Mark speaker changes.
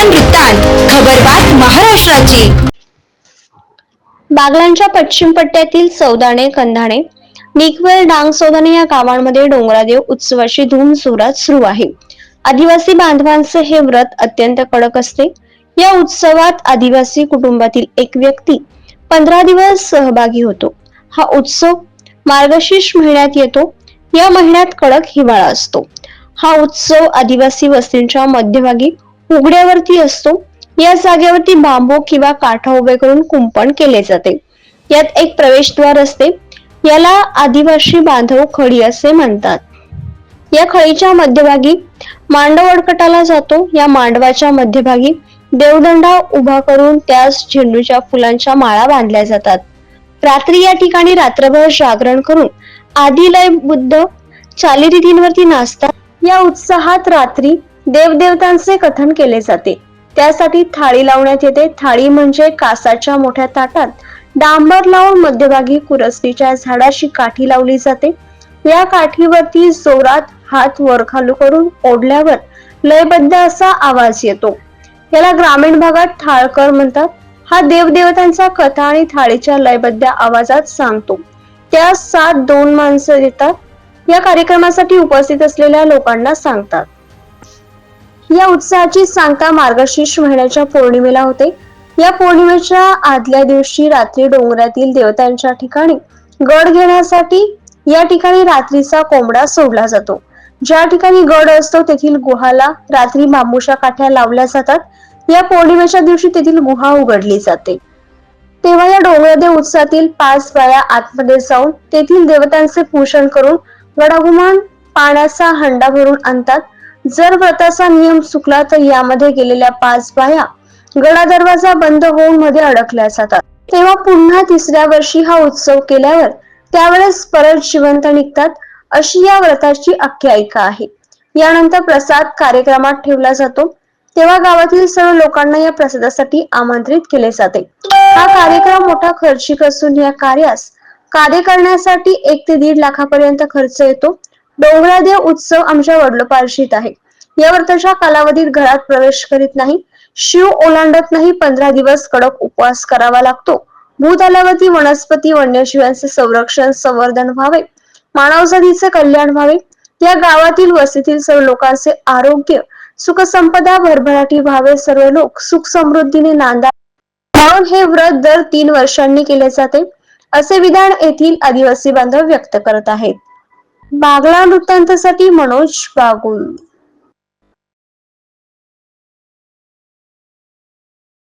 Speaker 1: बागलान वृत्तांत खबरबात महाराष्ट्राची.
Speaker 2: बागलांच्या पश्चिम पट्ट्यातील सौदाणे कंधाणे निकवेल डांग सौदाणे या गावांमध्ये डोंगरादेव उत्सवाची धूम जोरात सुरू आहे. आदिवासी बांधवांचे हे व्रत अत्यंत कडक असते. या उत्सवात आदिवासी कुटुंबातील एक व्यक्ती पंधरा दिवस सहभागी होतो. हा उत्सव मार्गशीर्ष महिन्यात येतो. या महिन्यात कडक हिवाळा असतो. हा उत्सव आदिवासी वस्तींच्या मध्यभागी उघड्यावरती असतो. या जागेवरती बांबू किंवा काठा उभे करून कुंपण केले जाते. यात एक प्रवेशद्वार असते. याला आदिवासी बांधव खडी असे म्हणतात. या खळीच्या मध्यभागी मांडव अडकटाला जातो. या मांडवाच्या मध्यभागी देवदंडा उभा करून त्यास झेंडूच्या फुलांच्या माळा बांधल्या जातात. रात्री या ठिकाणी रात्रभर जागरण करून आदिलय बुद्ध चालीरीतींवरती नाचतात. या उत्साहात रात्री देवदेवतांचे कथन केले जाते. त्यासाठी थाळी लावण्यात येते. थाळी म्हणजे कासाच्या मोठ्या ताटात डांबर लावून मध्यभागी कुरसरीच्या झाडाशी काठी लावली जाते. या काठीवरती जोरात हात वर खालू करून ओढल्यावर लयबद्ध असा आवाज येतो. याला ग्रामीण भागात थाळकर म्हणतात. हा देवदेवतांचा कथा आणि थाळीच्या लयबद्ध आवाजात सांगतो. त्या सात दोन माणसं देतात या कार्यक्रमासाठी उपस्थित असलेल्या लोकांना सांगतात. या उत्सवाची सांगता मार्गशीर्ष महिन्याच्या पौर्णिमेला होते. या पौर्णिमेच्या आदल्या दिवशी रात्री डोंगरातील देवतांच्या ठिकाणी गड घेण्यासाठी या ठिकाणी रात्रीचा कोंबडा सोडला जातो. ज्या ठिकाणी गड असतो तेथील गुहाला रात्री बांबूच्या काठ्या लावल्या जातात. या पौर्णिमेच्या दिवशी तेथील गुहा उघडली जाते. तेव्हा या डोंगरदेव उत्सवातील पाच बाया आतमध्ये जाऊन तेथील देवतांचे पूषण करून गडागुमान पाण्याचा हंडा भरून आणतात. जर व्रताचा नियम चुकला तर यामध्ये गेलेल्या पाच बाया गडा दरवाजा बंद होऊन मध्ये अडकल्या जातात. तेव्हा पुन्हा तिसऱ्या वर्षी हा उत्सव केल्यावर त्यावेळेस परत जिवंत निघतात अशी या व्रताची आख्यायिका आहे. यानंतर प्रसाद कार्यक्रमात ठेवला जातो. तेव्हा गावातील सर्व लोकांना या प्रसादासाठी आमंत्रित केले जाते. हा कार्यक्रम मोठा खर्चिक असून या कार्यास कार्य करण्यासाठी एक ते दीड लाखापर्यंत खर्च येतो. डोंगरादेव उत्सव आमच्या वडलोपार्जित आहे. या व्रताच्या कालावधीत घरात प्रवेश करीत नाही. शिव ओलांडत नाही पंधरा दिवस कडक उपवास करावा लागतो. भूत वनस्पती वन्यजीवांचे संरक्षण संवर्धन व्हावे. मानवजातीचे कल्याण व्हावे. या गावातील वस्तीतील सर्व लोकांचे आरोग्य सुखसंपदा भरभराटी व्हावे. सर्व लोक सुख समृद्धीने नांदा म्हणून हे व्रत दर तीन वर्षांनी केले जाते असे विधान येथील आदिवासी बांधव व्यक्त करत आहेत. बागला वृत्तांतासाठी मनोज बागुल